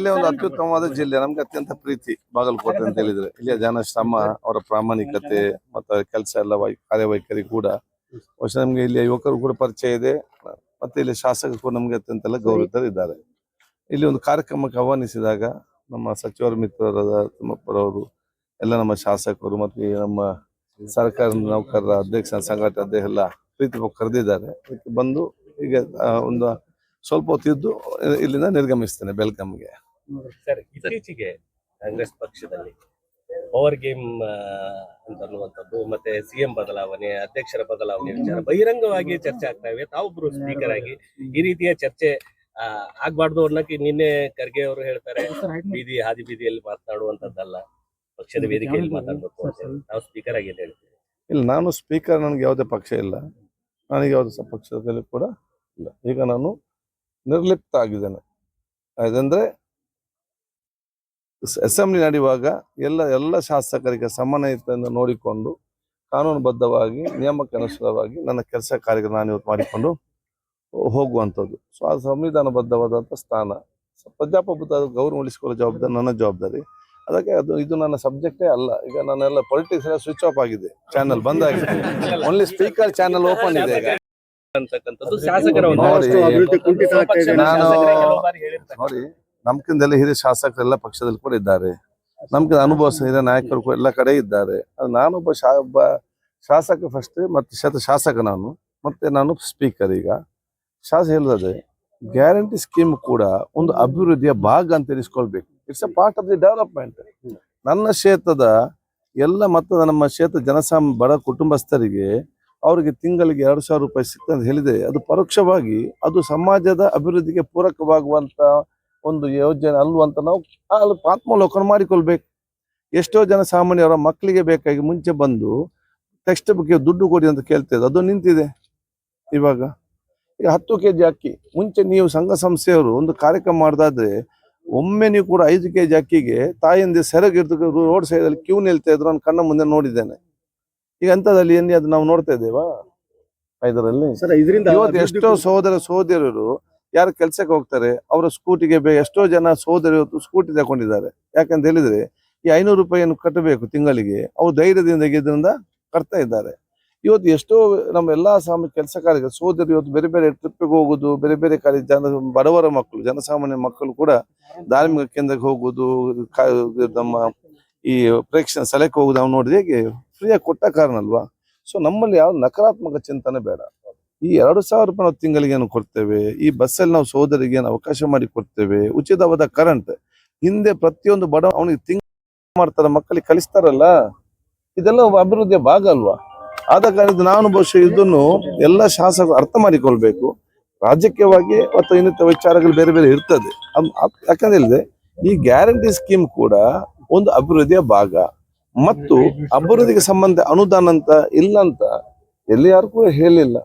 ಇಲ್ಲೇ ಒಂದು ಅತ್ಯುತ್ತಮವಾದ ಜಿಲ್ಲೆ. ನಮ್ಗೆ ಅತ್ಯಂತ ಪ್ರೀತಿ ಬಾಗಲಕೋಟೆ ಅಂತ ಹೇಳಿದ್ರೆ. ಇಲ್ಲಿಯ ಜನ ಶ್ರಮ ಅವರ ಪ್ರಾಮಾಣಿಕತೆ ಮತ್ತು ಕೆಲಸ ಎಲ್ಲ ವೈ ಕಾರ್ಯವೈಖರಿ ಕೂಡ. ಬಹುಶಃ ನಮ್ಗೆ ಇಲ್ಲಿ ಯುವಕರು ಕೂಡ ಪರಿಚಯ ಇದೆ. ಮತ್ತೆ ಇಲ್ಲಿ ಶಾಸಕರು ನಮ್ಗೆ ಅತ್ಯಂತ ಎಲ್ಲ ಗೌರವಿತರಿದ್ದಾರೆ ಇಲ್ಲಿ ಒಂದು ಕಾರ್ಯಕ್ರಮಕ್ಕೆ ಆಹ್ವಾನಿಸಿದಾಗ ನಮ್ಮ ಸಚಿವರ ಮಿತ್ರರಾದ ತಿಮ್ಮಪ್ಪರವರು ಎಲ್ಲ ನಮ್ಮ ಶಾಸಕರು ಮತ್ತು ನಮ್ಮ ಸರ್ಕಾರ ನೌಕರರ ಅಧ್ಯಕ್ಷ ಸಂಘಟನೆ ಅಧ್ಯಕ್ಷ ಎಲ್ಲ ಪ್ರೀತಿ ಕರೆದಿದ್ದಾರೆ. ಬಂದು ಈಗ ಒಂದು ಸ್ವಲ್ಪ ಹೊತ್ತಿದ್ದು ಇಲ್ಲಿಂದ ನಿರ್ಗಮಿಸ್ತೇನೆ ಬೆಲ್ಗಾಮ್ಗೆ ಸರ್ ಇತ್ತೀಚೆಗೆ ಕಾಂಗ್ರೆಸ್ ಪಕ್ಷದಲ್ಲಿ ಪವರ್ ಗೇಮ್ ಅಂತ ಅನ್ನುವಂಥದ್ದು ಮತ್ತೆ ಸಿಎಂ ಬದಲಾವಣೆ ಅಧ್ಯಕ್ಷರ ಬದಲಾವಣೆ ವಿಚಾರ ಬಹಿರಂಗವಾಗಿ ಚರ್ಚೆ ಆಗ್ತಾ ಇವೆ. ತಾವೊಬ್ರು ಸ್ಪೀಕರ್ ಆಗಿ ಈ ರೀತಿಯ ಚರ್ಚೆ ಆಗ್ಬಾರ್ದು ಅನ್ನಕ್ಕೆ ನಿನ್ನೆ ಖರ್ಗೆ ಅವರು ಹೇಳ್ತಾರೆ. ಬೀದಿ ಹಾದಿ ಬೀದಿಯಲ್ಲಿ ಮಾತನಾಡುವಂತದ್ದಲ್ಲ ಪಕ್ಷದ ವೇದಿಕೆಯಲ್ಲಿ ಮಾತಾಡ್ಬೇಕು. ನಾವು ಸ್ಪೀಕರ್ ಆಗಿ ಹೇಳ್ತೀವಿ ಇಲ್ಲ ನಾನು ಸ್ಪೀಕರ್ ನನಗೆ ಯಾವುದೇ ಪಕ್ಷ ಇಲ್ಲ. ನನಗೆ ಯಾವುದೇ ಪಕ್ಷದಲ್ಲಿ ಕೂಡ ಇಲ್ಲ. ಈಗ ನಾನು ನಿರ್ಲಿಪ್ತ ಆಗಿದ್ದೇನೆ. ಅದಂದ್ರೆ ಅಸೆಂಬ್ಲಿ ನಡೆಯುವಾಗ ಎಲ್ಲ ಎಲ್ಲ ಶಾಸಕರಿಗೆ ಸಮನ್ವಯತೆಯಿಂದ ನೋಡಿಕೊಂಡು ಕಾನೂನುಬದ್ಧವಾಗಿ ನಿಯಮಕ್ಕೆ ಅನುಸಾರವಾಗಿ ನನ್ನ ಕೆಲಸ ಕಾರ್ಯಗಳನ್ನು ನಾನು ಇವತ್ತು ಮಾಡಿಕೊಂಡು ಹೋಗುವಂಥದ್ದು. ಸೊ ಅದು ಸಂವಿಧಾನಬದ್ಧವಾದಂಥ ಸ್ಥಾನ. ಪ್ರಜಾಪ್ರಭುತ್ವ ಗೌರವ ಉಳಿಸಿಕೊಳ್ಳೋ ಜವಾಬ್ದಾರಿ ನನ್ನ ಜವಾಬ್ದಾರಿ. ಅದಕ್ಕೆ ಅದು ಇದು ನನ್ನ ಸಬ್ಜೆಕ್ಟೇ ಅಲ್ಲ. ಈಗ ನಾನೆಲ್ಲ ಪೊಲಿಟಿಕ್ಸ್ ಎಲ್ಲ ಸ್ವಿಚ್ ಆಫ್ ಆಗಿದೆ. ಚಾನಲ್ ಬಂದ್ ಆಗಿದೆ. ಓನ್ಲಿ ಸ್ಪೀಕರ್ ಚಾನಲ್ ಓಪನ್ ಇದೆ ಈಗ. ನೋಡಿ, ನಮ್ಕಿಂದೆಲ್ಲ ಹಿರಿಯ ಶಾಸಕರೆಲ್ಲ ಪಕ್ಷದಲ್ಲಿ ಕೂಡ ಇದ್ದಾರೆ. ನಮ್ಗೆ ಅನುಭವ ಹಿರಿಯ ನಾಯಕರು ಎಲ್ಲ ಕಡೆ ಇದ್ದಾರೆ. ಅದು ನಾನೊಬ್ಬ ಶಾ, ಒಬ್ಬ ಶಾಸಕ ಫಸ್ಟ್ ಮತ್ತೆ ಶತ ಶಾಸಕ ನಾನು, ಮತ್ತೆ ನಾನು ಸ್ಪೀಕರ್ ಈಗ. ಶಾಸಕ ಹೇಳಿದ್ರೆ ಗ್ಯಾರಂಟಿ ಸ್ಕೀಮ್ ಕೂಡ ಒಂದು ಅಭಿವೃದ್ಧಿಯ ಭಾಗ ಅಂತ ಇರಿಸ್ಕೊಳ್ಬೇಕು. It's a part of the development ನನ್ನ ಕ್ಷೇತ್ರದ ಎಲ್ಲ ಮತ್ತು ನಮ್ಮ ಕ್ಷೇತ್ರ ಜನಸಾಮ್ ಬಡ ಕುಟುಂಬಸ್ಥರಿಗೆ ಅವರಿಗೆ ತಿಂಗಳಿಗೆ ಎರಡು ಸಾವಿರ ರೂಪಾಯಿ ಸಿಗ್ತದೆ ಅಂತ ಹೇಳಿದ್ರೆ ಅದು ಪರೋಕ್ಷವಾಗಿ ಅದು ಸಮಾಜದ ಅಭಿವೃದ್ಧಿಗೆ ಪೂರಕವಾಗುವಂತ ಒಂದು ಯೋಜನೆ ಅಲ್ವ ಅಂತ ನಾವು ಅಲ್ಲಿ ಆತ್ಮಾವಲೋಕನ ಮಾಡಿಕೊಳ್ಬೇಕು. ಎಷ್ಟೋ ಜನ ಸಾಮಾನ್ಯರ ಮಕ್ಕಳಿಗೆ ಬೇಕಾಗಿ ಮುಂಚೆ ಬಂದು ಟೆಕ್ಸ್ಟ್ ಬುಕ್ಗೆ ದುಡ್ಡು ಕೊಡಿ ಅಂತ ಕೇಳ್ತಿದ್ರು. ಅದು ನಿಂತಿದೆ ಇವಾಗ. ಈಗ ಹತ್ತು ಕೆ ಜಿ ಅಕ್ಕಿ. ಮುಂಚೆ ನೀವು ಸಂಘ ಸಂಸ್ಥೆಯವರು ಒಂದು ಕಾರ್ಯಕ್ರಮ ಮಾಡ್ದಾದ್ರೆ ಒಮ್ಮೆ ನೀವು ಕೂಡ ಐದು ಕೆ ಜಿ ಅಕ್ಕಿಗೆ ತಾಯಿಯಿಂದ ಸೆರಗಿರ್ದು ರೋಡ್ ಸೈಡಲ್ಲಿ ಕ್ಯೂ ನಿಲ್ತಾ ಇದ್ರು ನಾನು ಕಣ್ಣ ಮುಂದೆ ನೋಡಿದ್ದೇನೆ. ಈಗ ಅಂಥದ್ದಲ್ಲಿ ಎಲ್ಲಿ ಅದು ನಾವು ನೋಡ್ತಾ ಇದ್ದೇವಾ? ಇದರಲ್ಲಿ ಎಷ್ಟೋ ಸಹೋದರ ಸಹೋದರರು ಯಾರು ಕೆಲ್ಸಕ್ಕೆ ಹೋಗ್ತಾರೆ, ಅವರ ಸ್ಕೂಟಿಗೆ ಬೇ, ಎಷ್ಟೋ ಜನ ಸೋದರಿ ಹೊತ್ತು ಸ್ಕೂಟಿ ತಗೊಂಡಿದ್ದಾರೆ. ಯಾಕಂತ ಹೇಳಿದ್ರೆ, ಈ ಐನೂರು ರೂಪಾಯಿಯನ್ನು ಕಟ್ಟಬೇಕು ತಿಂಗಳಿಗೆ, ಅವರು ಧೈರ್ಯದಿಂದ ಇದರಿಂದ ಕಟ್ತಾ ಇದ್ದಾರೆ. ಇವತ್ತು ಎಷ್ಟೋ ನಮ್ಮ ಎಲ್ಲಾ ಸಾಮ, ಕೆಲಸ ಕಾರ್ಯ ಸೋದರಿ ಇವತ್ತು ಬೇರೆ ಬೇರೆ ಟ್ರಿಪ್ಪಿಗೆ ಹೋಗೋದು, ಬೇರೆ ಬೇರೆ ಕಾರ್ಯ, ಜನ, ಬಡವರ ಮಕ್ಕಳು, ಜನಸಾಮಾನ್ಯ ಮಕ್ಕಳು ಕೂಡ ಧಾರ್ಮಿಕ ಕೇಂದ್ರಕ್ಕೆ ಹೋಗೋದು ನಮ್ಮ ಈ ಪ್ರೇಕ್ಷಣ ಸ್ಥಳಕ್ಕೆ ಹೋಗುದು ನಾವು ನೋಡಿದ ಹೇಗೆ ಫ್ರೀಯಾಗಿ ಕೊಟ್ಟ ಕಾರಣ ಅಲ್ವಾ? ಸೊ ನಮ್ಮಲ್ಲಿ ಯಾವ ನಕಾರಾತ್ಮಕ ಚಿಂತನೆ ಬೇಡ. ಈ ಎರಡು ಸಾವಿರ ರೂಪಾಯಿ ನಾವು ತಿಂಗಳಿಗೆ ಏನು ಕೊಡ್ತೇವೆ, ಈ ಬಸ್ಸಲ್ಲಿ ನಾವು ಸೋದರಿಗೆ ಏನು ಅವಕಾಶ ಮಾಡಿ ಕೊಡ್ತೇವೆ, ಉಚಿತವಾದ ಕರೆಂಟ್ ಹಿಂದೆ ಪ್ರತಿಯೊಂದು ಬಡ ಅವನಿಗೆ ತಿಂಗ್ ಮಾಡ್ತಾರೆ, ಮಕ್ಕಳಿಗೆ ಕಲಿಸ್ತಾರಲ್ಲ? ಇದೆಲ್ಲ ಅಭಿವೃದ್ಧಿಯ ಭಾಗ ಅಲ್ವಾ? ಆದ ಕಾರಣ ನಾನು ಬಹುಶಃ ಇದನ್ನು ಎಲ್ಲ ಶಾಸಕರು ಅರ್ಥ ಮಾಡಿಕೊಳ್ಬೇಕು. ರಾಜಕೀಯವಾಗಿ ಮತ್ತು ಇನ್ನಿತರ ವಿಚಾರಗಳು ಬೇರೆ ಬೇರೆ ಇರ್ತದೆ. ಯಾಕಂತ ಹೇಳಿದ್ರೆ ಈ ಗ್ಯಾರಂಟಿ ಸ್ಕೀಮ್ ಕೂಡ ಒಂದು ಅಭಿವೃದ್ಧಿಯ ಭಾಗ. ಮತ್ತು ಅಭಿವೃದ್ಧಿಗೆ ಸಂಬಂಧ ಅನುದಾನ ಅಂತ ಇಲ್ಲ ಅಂತ ಎಲ್ಲಿ ಯಾರು ಕೂಡ ಹೇಳಿಲ್ಲ.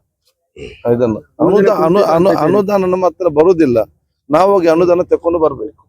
ಇದನ್ನು ಅನುದಾನ ಅನು ಅನು ಅನುದಾನ ನಮ್ಮ ಹತ್ರ ಬರುವುದಿಲ್ಲ ನಾವು ಹೋಗಿ ಅನುದಾನ ತಕೊಂಡು ಬರ್ಬೇಕು.